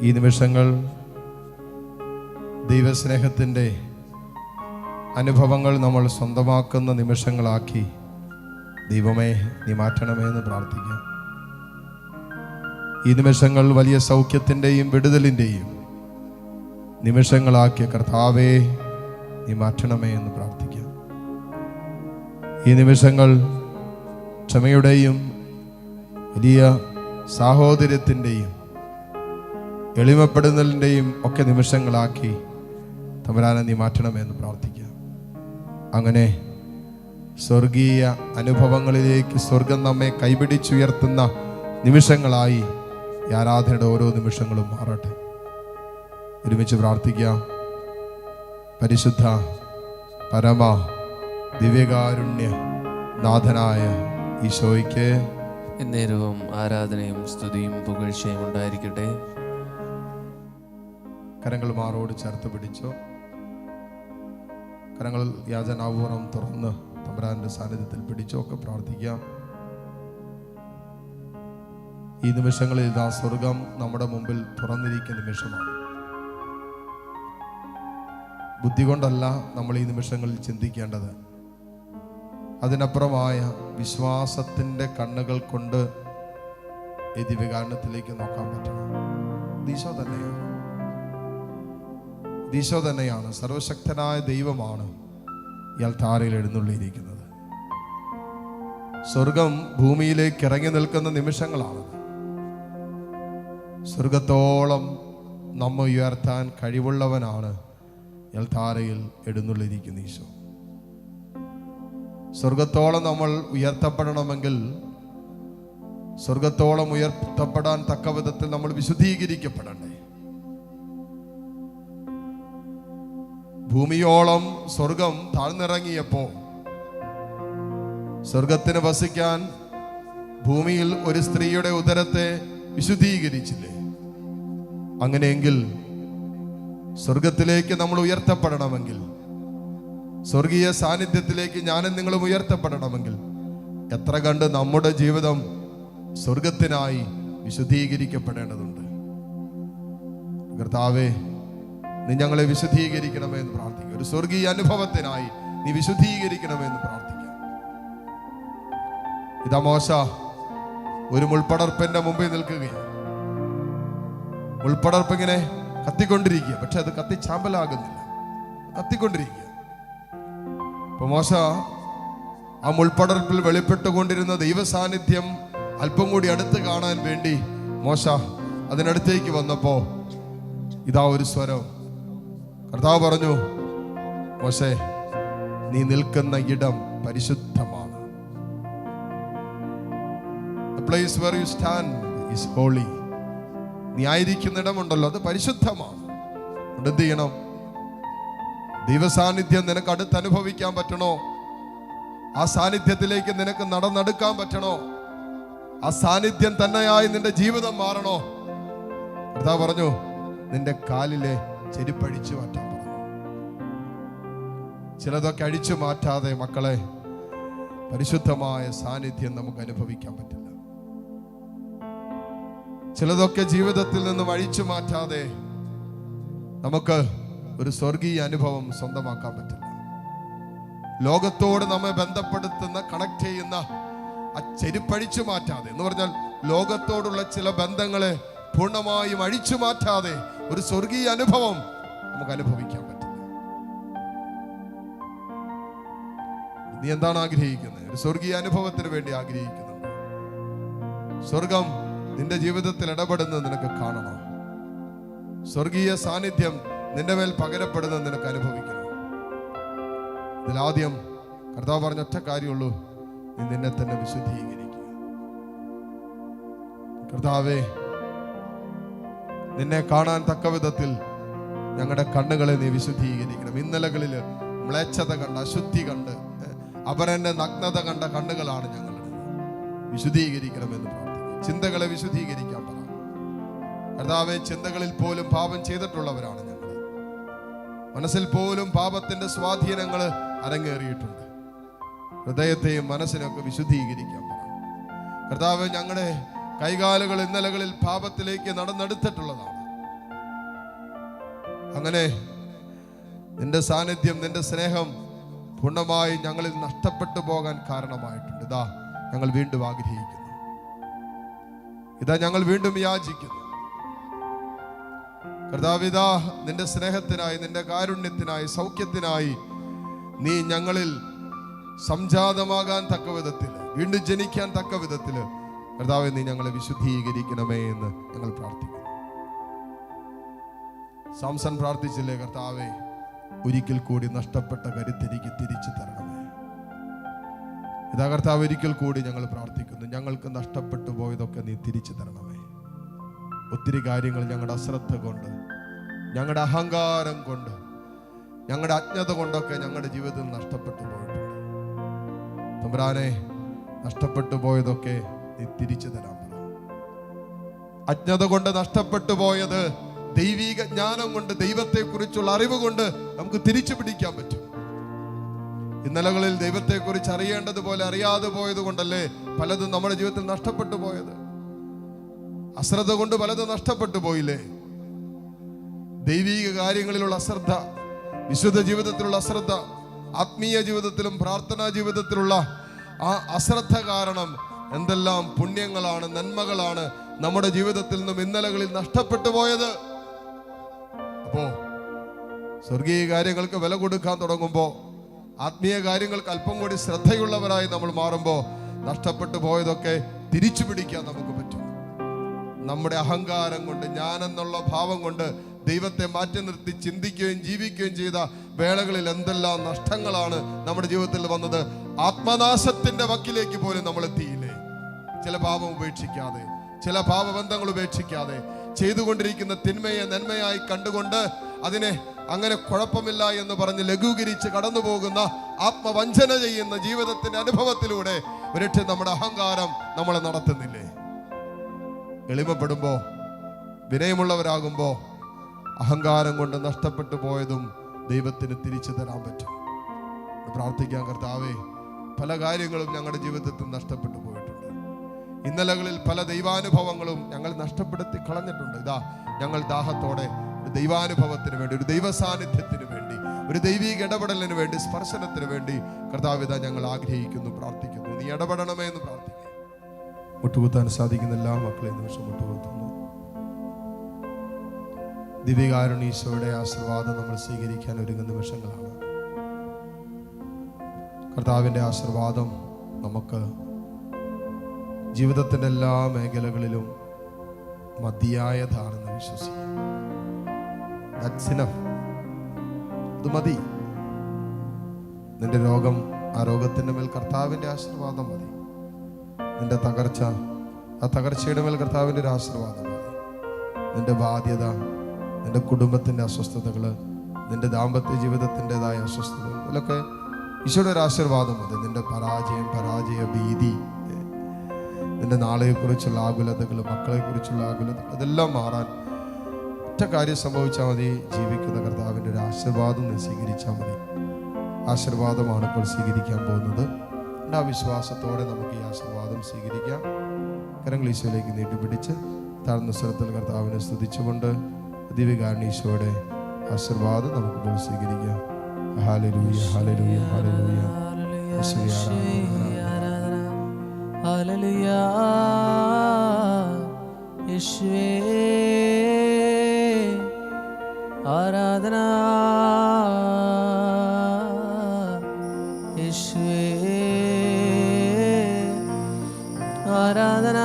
ഈ നിമിഷങ്ങൾ ദൈവസ്നേഹത്തിന്റെ അനുഭവങ്ങൾ നമ്മൾ സ്വന്തമാക്കുന്ന നിമിഷങ്ങളാക്കി ദൈവമേ നീ മാറ്റണമേ എന്ന് പ്രാർത്ഥിക്കാം. ഈ നിമിഷങ്ങൾ വലിയ സൗഖ്യത്തിന്റെയും വിടുതലിന്റെയും നിമിഷങ്ങളാക്കിയ കർത്താവേ നീ മാറ്റണമേ എന്ന് പ്രാർത്ഥിക്കാം. ഈ നിമിഷങ്ങൾ ക്ഷമയുടെയും വലിയ സാഹോദര്യത്തിന്റെയും എളിമപ്പെടുന്നതിന്റെയും ഒക്കെ നിമിഷങ്ങളാക്കി തമരാനെ നീ മാറ്റണമെന്ന് പ്രാർത്ഥിക്കാം അങ്ങനെ സ്വർഗീയ അനുഭവങ്ങളിലേക്ക് സ്വർഗം നമ്മെ കൈപിടിച്ചുയർത്തുന്ന നിമിഷങ്ങളായി ഈ ആരാധനയുടെ ഓരോ നിമിഷങ്ങളും മാറട്ടെ. ഒരുമിച്ച് പ്രാർത്ഥിക്കാം. പരിശുദ്ധ പരമ ദിവ്യകാരുണ്യ നാഥനായ ഈശോയ്ക്ക് എന്നേരവും ആരാധനയും സ്തുതിയും പുകഴ്ചയും ഉണ്ടായിരിക്കട്ടെ. കരങ്ങൾ മാറോട് ചേർത്ത് പിടിച്ചോ? കരങ്ങൾ യാചനാപൂർവം തുറന്ന് തമ്പരാന്റെ സാന്നിധ്യത്തിൽ പിടിച്ചോ? ഒക്കെ പ്രാർത്ഥിക്കാം. ഈ നിമിഷങ്ങളിൽ ഇതാ സ്വർഗം നമ്മുടെ മുമ്പിൽ തുറന്നിരിക്കുന്ന നിമിഷമാണ്. ബുദ്ധി കൊണ്ടല്ല നമ്മൾ ഈ നിമിഷങ്ങളിൽ ചിന്തിക്കേണ്ടത്. അതിനപ്പുറമായ വിശ്വാസത്തിന്റെ കണ്ണുകൾ കൊണ്ട് ഈ ദിവ്യകാരണത്തിലേക്ക് നോക്കാൻ പറ്റണം ഈശോ തന്നെയാണ്. ഈശോ തന്നെയാണ് സർവശക്തനായ ദൈവമാണ് ഇയാൾ താരയിൽ എഴുന്നള്ളിയിരിക്കുന്നത്. സ്വർഗം ഭൂമിയിലേക്ക് ഇറങ്ങി നിൽക്കുന്ന നിമിഷങ്ങളാണ്. സ്വർഗത്തോളം നമ്മ ഉയർത്താൻ കഴിവുള്ളവനാണ് ഇയാൾ താരയിൽ എഴുന്നള്ളിയിരിക്കുന്ന ഈശോ. സ്വർഗത്തോളം നമ്മൾ ഉയർത്തപ്പെടണമെങ്കിൽ സ്വർഗത്തോളം ഉയർത്തപ്പെടാൻ തക്ക വിധത്തിൽ നമ്മൾ വിശുദ്ധീകരിക്കപ്പെടണ്ടേ? ഭൂമിയോളം സ്വർഗം താഴ്ന്നിറങ്ങിയപ്പോ സ്വർഗത്തിന് വസിക്കാൻ ഭൂമിയിൽ ഒരു സ്ത്രീയുടെ ഉദരത്തെ വിശുദ്ധീകരിച്ചില്ലേ? അങ്ങനെയെങ്കിൽ സ്വർഗത്തിലേക്ക് നമ്മൾ ഉയർത്തപ്പെടണമെങ്കിൽ സ്വർഗീയ സാന്നിധ്യത്തിലേക്ക് ഞാനും നിങ്ങളും ഉയർത്തപ്പെടണമെങ്കിൽ എത്ര കണ്ട് നമ്മുടെ ജീവിതം സ്വർഗത്തിനായി വിശുദ്ധീകരിക്കപ്പെടേണ്ടതുണ്ട്. കർത്താവേ നീ ഞങ്ങളെ വിശുദ്ധീകരിക്കണമേ എന്ന് പ്രാർത്ഥിക്കുക. ഒരു സ്വർഗീയ അനുഭവത്തിനായി നീ വിശുദ്ധീകരിക്കണമെന്ന് പ്രാർത്ഥിക്കുക. പ്രാർത്ഥിക്കാം ഇതാ മോശ ഒരു മുൾപ്പടർപ്പിന്റെ മുമ്പിൽ നിൽക്കുകയാണ്. മുൾപ്പടർപ്പ് ഇങ്ങനെ കത്തിക്കൊണ്ടിരിക്കുക. പക്ഷെ അത് കത്തി ചാമ്പലാകുന്നില്ല കത്തിക്കൊണ്ടിരിക്കുക. അപ്പൊ മോശ ആ മുൾപ്പടർപ്പിൽ വെളിപ്പെട്ടുകൊണ്ടിരുന്ന ദൈവസാന്നിധ്യം അല്പം കൂടി അടുത്ത് കാണാൻ വേണ്ടി മോശ അതിനടുത്തേക്ക് വന്നപ്പോ ഇതാ ഒരു സ്വരം. കർത്താവ് പറഞ്ഞു മോശേ നീ നിൽക്കുന്ന ഇടം പരിശുദ്ധമാണ്. Place where you stand is holy. നീ ആയിരിക്കുന്ന ഇടമുണ്ടല്ലോ അത് പരിശുദ്ധമാണ്. എന്ത് ചെയ്യണം? ദൈവസാന്നിധ്യം നിനക്ക് അടുത്ത് അനുഭവിക്കാൻ പറ്റണോ? ആ സാന്നിധ്യത്തിലേക്ക് നിനക്ക് നടന്നെടുക്കാൻ പറ്റണോ? ആ സാന്നിധ്യം തന്നെയായി നിന്റെ ജീവിതം മാറണോ? കർത്താവ് പറഞ്ഞു നിന്റെ കാലിലെ ചെരുപ്പഴിച്ചു മാറ്റാൻ പറഞ്ഞു. ചിലതൊക്കെ അഴിച്ചു മാറ്റാതെ മക്കളെ പരിശുദ്ധമായ സാന്നിധ്യം നമുക്ക് അനുഭവിക്കാൻ പറ്റില്ല. ചിലതൊക്കെ ജീവിതത്തിൽ നിന്നും അഴിച്ചു മാറ്റാതെ നമുക്ക് ഒരു സ്വർഗീയ അനുഭവം സ്വന്തമാക്കാൻ പറ്റില്ല. ലോകത്തോട് നമ്മെ ബന്ധപ്പെടുത്തുന്ന കണക്ട് ചെയ്യുന്ന ആ ചെരുപ്പഴിച്ചു മാറ്റാതെ എന്ന് പറഞ്ഞാൽ ലോകത്തോടുള്ള ചില ബന്ധങ്ങളെ പൂർണമായും അഴിച്ചു മാറ്റാതെ ഒരു സ്വർഗീയ അനുഭവം നമുക്ക് അനുഭവിക്കാൻ പറ്റില്ല നീ എന്താണ് ആഗ്രഹിക്കുന്നത്? ഒരു സ്വർഗീയ അനുഭവത്തിന് വേണ്ടി ആഗ്രഹിക്കുന്നു സ്വർഗം നിന്റെ ജീവിതത്തിൽ ഇടപെടുന്നത് നിനക്ക് കാണണം? സ്വർഗീയ സാന്നിധ്യം നിന്റെ മേൽ പകരപ്പെടുന്നത് നിനക്ക് അനുഭവിക്കണം? ഇതിലാദ്യം കർത്താവ് പറഞ്ഞ ഒറ്റ കാര്യമുള്ളൂ. നീ നിന്നെ തന്നെ വിശുദ്ധീകരിക്കുക. കർത്താവേ നിന്നെ കാണാൻ തക്ക വിധത്തിൽ ഞങ്ങളുടെ കണ്ണുകളെ നീ വിശുദ്ധീകരിക്കണം. ഇന്നലകളിൽ മ്ലേച്ഛത കണ്ട് അശുദ്ധി കണ്ട് അപരന്റെ നഗ്നത കണ്ട കണ്ണുകളാണ് ഞങ്ങളുടെ. വിശുദ്ധീകരിക്കണമെന്ന് പ്രാർത്ഥിക്കും ചിന്തകളെ വിശുദ്ധീകരിക്കാൻ പറ. കർത്താവെ ചിന്തകളിൽ പോലും പാപം ചെയ്തിട്ടുള്ളവരാണ് ഞങ്ങൾ. മനസ്സിൽ പോലും പാപത്തിന്റെ സ്വാധീനങ്ങൾ അരങ്ങേറിയിട്ടുണ്ട്. ഹൃദയത്തെയും മനസ്സിനെയൊക്കെ വിശുദ്ധീകരിക്കാൻ പറ. കർത്താവ് ഞങ്ങളുടെ കൈകാലുകൾ ഇന്നലകളിൽ പാപത്തിലേക്ക് നടന്നെടുത്തിട്ടുള്ളതാണ്. അങ്ങനെ നിന്റെ സാന്നിധ്യം നിന്റെ സ്നേഹം പൂർണമായി ഞങ്ങളിൽ നഷ്ടപ്പെട്ടു പോകാൻ കാരണമായിട്ടുണ്ട്. ഇതാ ഞങ്ങൾ വീണ്ടും ആഗ്രഹിക്കുന്നു. ഇതാ ഞങ്ങൾ വീണ്ടും യാചിക്കുന്നു. കർത്താവിത നിന്റെ സ്നേഹത്തിനായി നിന്റെ കാരുണ്യത്തിനായി സൗഖ്യത്തിനായി നീ ഞങ്ങളിൽ സംജാതമാകാൻ തക്ക വിധത്തിൽ വീണ്ടും ജനിക്കാൻ തക്ക വിധത്തിൽ കർത്താവെ നീ ഞങ്ങളെ വിശുദ്ധീകരിക്കണമേ എന്ന് ഞങ്ങൾ പ്രാർത്ഥിക്കുന്നു. സാംസൺ പ്രാർത്ഥിച്ചില്ലേ കർത്താവെ ഒരിക്കൽ കൂടി നഷ്ടപ്പെട്ട കരുത്തെനിക്ക് തിരിച്ചു തരണമേ. ഇതാ കർത്താവ് ഒരിക്കൽ കൂടി ഞങ്ങൾ പ്രാർത്ഥിക്കുന്നു ഞങ്ങൾക്ക് നഷ്ടപ്പെട്ടു പോയതൊക്കെ നീ തിരിച്ചു തരണമേ. ഒത്തിരി കാര്യങ്ങൾ ഞങ്ങളുടെ അശ്രദ്ധ കൊണ്ട് ഞങ്ങളുടെ അഹങ്കാരം കൊണ്ട് ഞങ്ങളുടെ അജ്ഞത കൊണ്ടൊക്കെ ഞങ്ങളുടെ ജീവിതത്തിൽ നഷ്ടപ്പെട്ടു പോയിട്ടുണ്ട്. തമ്പുരാനെ നഷ്ടപ്പെട്ടു പോയതൊക്കെ നീ തിരിച്ചു പറ. അജ്ഞത കൊണ്ട് നഷ്ടപ്പെട്ടു പോയത് ദൈവിക ജ്ഞാനം കൊണ്ട് ദൈവത്തെക്കുറിച്ചുള്ള അറിവ് കൊണ്ട് നമുക്ക് തിരിച്ചു പിടിക്കാൻ പറ്റും. ഇന്നലകളിൽ ദൈവത്തെക്കുറിച്ച് അറിയേണ്ടതുപോലെ അറിയാതെ പോയത് കൊണ്ടല്ലേ പലതും നമ്മുടെ ജീവിതത്തിൽ നഷ്ടപ്പെട്ടു പോയത്? അശ്രദ്ധ കൊണ്ട് പലതും നഷ്ടപ്പെട്ടു പോയില്ലേ? ദൈവിക കാര്യങ്ങളിലുള്ള അശ്രദ്ധ വിശുദ്ധ ജീവിതത്തിലുള്ള അശ്രദ്ധ ആത്മീയ ജീവിതത്തിലും പ്രാർത്ഥനാ ജീവിതത്തിലുള്ള ആ അശ്രദ്ധ കാരണം എന്തെല്ലാം പുണ്യങ്ങളാണ് നന്മകളാണ് നമ്മുടെ ജീവിതത്തിൽ നിന്നും ഇന്നലകളിൽ നഷ്ടപ്പെട്ടു പോയത്. അപ്പോ സ്വർഗീയ കാര്യങ്ങൾക്ക് വില കൊടുക്കാൻ തുടങ്ങുമ്പോൾ ആത്മീയ കാര്യങ്ങൾക്ക് അല്പം കൂടി ശ്രദ്ധയുള്ളവരായി നമ്മൾ മാറുമ്പോൾ നഷ്ടപ്പെട്ടു പോയതൊക്കെ തിരിച്ചു പിടിക്കാൻ നമുക്ക് പറ്റും. നമ്മുടെ അഹങ്കാരം കൊണ്ട് ഞാനെന്നുള്ള ഭാവം കൊണ്ട് ദൈവത്തെ മാറ്റി നിർത്തി ചിന്തിക്കുകയും ജീവിക്കുകയും ചെയ്ത വേളകളിൽ എന്തെല്ലാം നഷ്ടങ്ങളാണ് നമ്മുടെ ജീവിതത്തിൽ വന്നത് ആത്മനാശത്തിന്റെ വക്കിലേക്ക് പോലും നമ്മൾ എത്തിയില്ലേ ചില പാപം ഉപേക്ഷിക്കാതെ ചില പാപബന്ധങ്ങൾ ഉപേക്ഷിക്കാതെ ചെയ്തുകൊണ്ടിരിക്കുന്ന തിന്മയെ നന്മയായി കണ്ടുകൊണ്ട് അതിനെ അങ്ങനെ കുഴപ്പമില്ല എന്ന് പറഞ്ഞ് ലഘൂകരിച്ച് കടന്നു പോകുന്ന ആത്മവഞ്ചന ചെയ്യുന്ന ജീവിതത്തിന്റെ അനുഭവത്തിലൂടെ ഒരിട്ട് നമ്മുടെ അഹങ്കാരം നമ്മളെ നടത്തുന്നില്ലേ? എളിമപ്പെടുമ്പോ വിനയമുള്ളവരാകുമ്പോ അഹങ്കാരം കൊണ്ട് നഷ്ടപ്പെട്ടു പോയതും ദൈവത്തിന് തിരിച്ചു തരാൻ പറ്റും. പ്രാർത്ഥിക്കാൻ കർത്താവേ പല കാര്യങ്ങളും ഞങ്ങളുടെ ജീവിതത്തിൽ നഷ്ടപ്പെട്ടു ഇന്നലകളിൽ പല ദൈവാനുഭവങ്ങളും ഞങ്ങൾ നഷ്ടപ്പെടുത്തി കളഞ്ഞിട്ടുണ്ട്. ഇതാ ഞങ്ങൾ ദാഹത്തോടെ ഒരു ദൈവാനുഭവത്തിന് വേണ്ടി ഒരു ദൈവ സാന്നിധ്യത്തിന് വേണ്ടി ഒരു ദൈവിക ഇടപെടലിന് വേണ്ടി സ്പർശനത്തിന് വേണ്ടി കർത്താവിത ഞങ്ങൾ ആഗ്രഹിക്കുന്നു പ്രാർത്ഥിക്കുന്നു. നീ ഇടപെടണമേ എന്ന് പ്രാർത്ഥിക്കുന്നു. മുട്ടുകുത്താൻ സാധിക്കുന്ന എല്ലാ മക്കളെയും നിമിഷം മുട്ടുകുത്തുന്നു ദിവ്യകാരുണീശോയുടെ ആശീർവാദം നമ്മൾ സ്വീകരിക്കാൻ ഒരുങ്ങുന്ന നിമിഷങ്ങളാണ്. കർത്താവിന്റെ ആശീർവാദം നമുക്ക് ജീവിതത്തിന്റെ എല്ലാ മേഖലകളിലും മതിയായതാണെന്ന് വിശ്വസിക്കും. അത് മതി. നിന്റെ രോഗം ആ രോഗത്തിന്റെ മേൽ കർത്താവിന്റെ ആശീർവാദം മതി. നിന്റെ തകർച്ച ആ തകർച്ചയുടെ മേൽ കർത്താവിന്റെ ഒരു ആശീർവാദം മതി. നിന്റെ ബാധ്യത നിന്റെ കുടുംബത്തിന്റെ അസ്വസ്ഥതകൾ നിന്റെ ദാമ്പത്യ ജീവിതത്തിന്റെതായ അസ്വസ്ഥതകൾ ഇതിലൊക്കെ ഈശോയുടെ ഒരു ആശീർവാദം മതി. നിന്റെ പരാജയം പരാജയ ഭീതി നിന്റെ നാളെക്കുറിച്ചുള്ള ആകുലതകൾ മക്കളെക്കുറിച്ചുള്ള ആകുലതകൾ അതെല്ലാം മാറാൻ ഒറ്റ കാര്യം സംഭവിച്ചാൽ മതി. ജീവിക്കുന്ന കർത്താവിന്റെ ഒരു ആശീർവാദം നീ സ്വീകരിച്ചാൽ മതി. ആശീർവാദമാണ് ഇപ്പോൾ സ്വീകരിക്കാൻ പോകുന്നത്. എന്റെ ആ വിശ്വാസത്തോടെ നമുക്ക് ഈ ആശീർവാദം സ്വീകരിക്കാം. കരങ്ങൾ ഈശോയിലേക്ക് നീട്ടിപ്പിടിച്ച് താഴ്ന്ന സ്വരത്തിൽ കർത്താവിനെ സ്തുതിച്ചുകൊണ്ട് ദിവ്യകാരണീശോയുടെ ആശീർവാദം നമുക്കിപ്പോൾ സ്വീകരിക്കാം. ഹാലലൂയ ഹാലലൂയ ഹാലലൂയ ആരാധന, ഹല്ലേലൂയ. യേശുവേ. ആരാധന. യേശുവേ. ആരാധന.